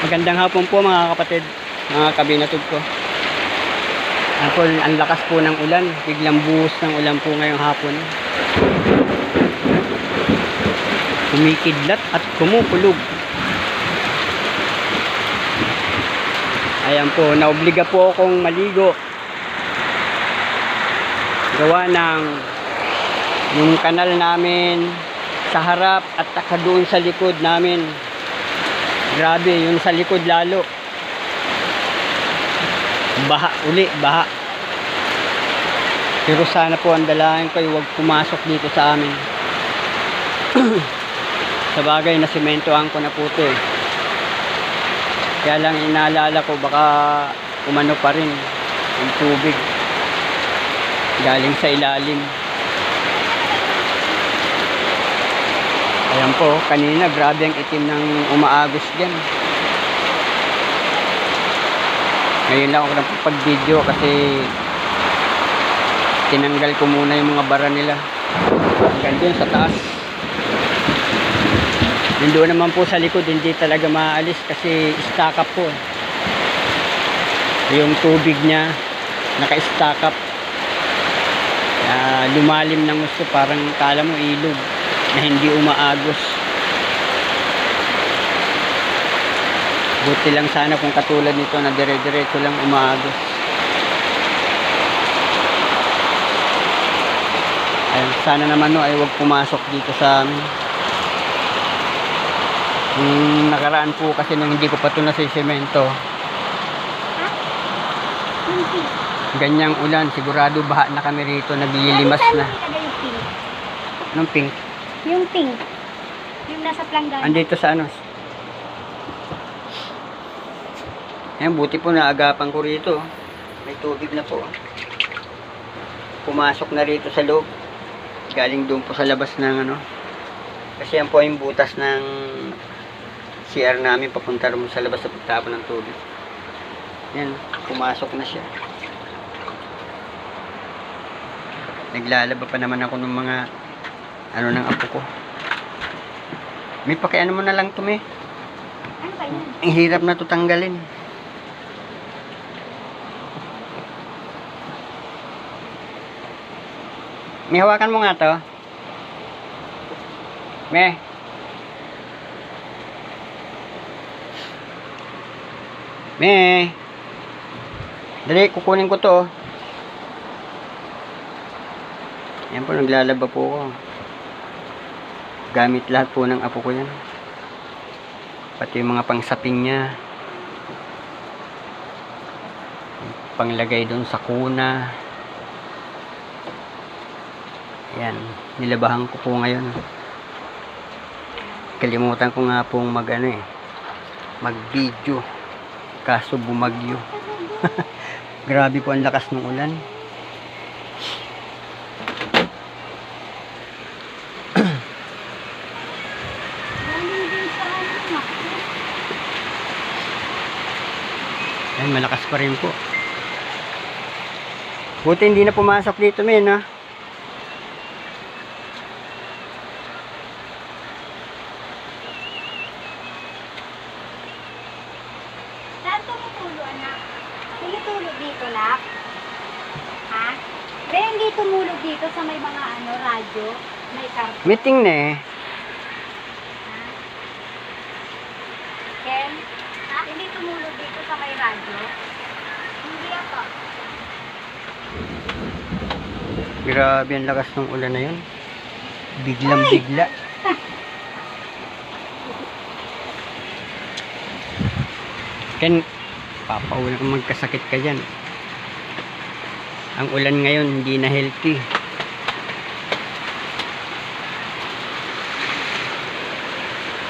Magandang hapon po mga kapatid, mga kabinatid ko. Ako, ang lakas po ng ulan. Biglang buhos ng ulan po ngayong hapon. Kumikidlat at kumukulog. Ayan po, naobliga po akong maligo. Gawa ng yung kanal namin sa harap at saka doon sa likod namin. Grabe, yung sa likod lalo. Baha uli, baha. Pero sana po ang dalangin ko huwag pumasok dito sa amin. sa bagay na simentohan ko na po ito eh. Kaya lang inaalala ko baka umano pa rin yung tubig galing sa ilalim. Ayan po, kanina grabe ang itim ng umaagos dyan. Ngayon lang ako napapag-video kasi tinanggal ko muna yung mga bara nila. Hanggang dun sa taas. Yung naman po sa likod, hindi talaga maalis kasi stack up po. Yung tubig niya, naka-stack up. Ah, lumalim ng gusto, parang kala mo ilog na hindi umaagos. Buti lang sana kung katulad nito na dire-diretso lang umaagos. Ayun, sana naman no ay wag pumasok dito sa amin. Yung nakaraan po kasi nung hindi ko pa ito pink. ganyang ulan, sigurado baha na kami rito, naglilimas na. Nung pink, Yung pink. Yung nasa planggana. andito sa ano. Ayan, buti po naagapan ko rito. May tubig na po. Pumasok na rito sa loob. Galing doon po sa labas ng ano. Kasi yan po yung butas ng CR namin papunta rin sa labas sa pagtapon ng tubig. Yan, pumasok na siya. Naglalaba pa naman ako ng mga ano ng apo ko. May pakiano mo na lang to, me. Ano ba yun? Ang hirap na to tanggalin. May hawakan mo nga to. Me. Me. Dali, kukunin ko to. Yan po, naglalaba po ako. Gamit lahat po ng apo ko yan. Pati yung mga pangsaping niya. Panglagay doon sa kuna. Yan. Nilabahan ko po ngayon. Kalimutan ko nga pong mag ano eh. Mag video. Kaso bumagyo. Grabe po ang lakas ng ulan. Galing din sa ano. naku. Yan, malakas pa rin po. Buti hindi na pumasok dito, men, ha? Saan tumutulo, anak? Tumutulo dito, nak? Ha? Pre, hindi tumulog dito sa may mga ano, radyo. May karton. Meeting na eh. Ha? Ken? Tumulog dito sa may radyo? Hindi ako. Grabe ang lakas ng ulan na yun. Biglang bigla. Ken, papaulan kung magkasakit ka dyan. Ang ulan ngayon hindi na healthy.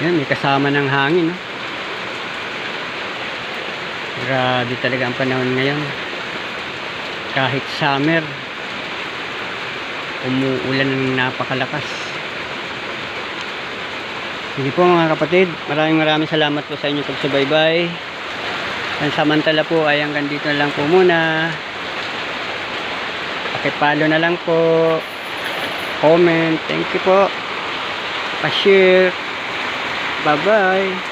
Yan, may kasama ng hangin. No? Grabe talaga ang panahon ngayon. Kahit summer, umuulan ng napakalakas. Sige po mga kapatid, maraming maraming salamat po sa inyong pagsubaybay. Pansamantala po ay hanggang dito na lang po muna. Pakipalo na lang po. Comment. Thank you po. Pa-share. Bye-bye.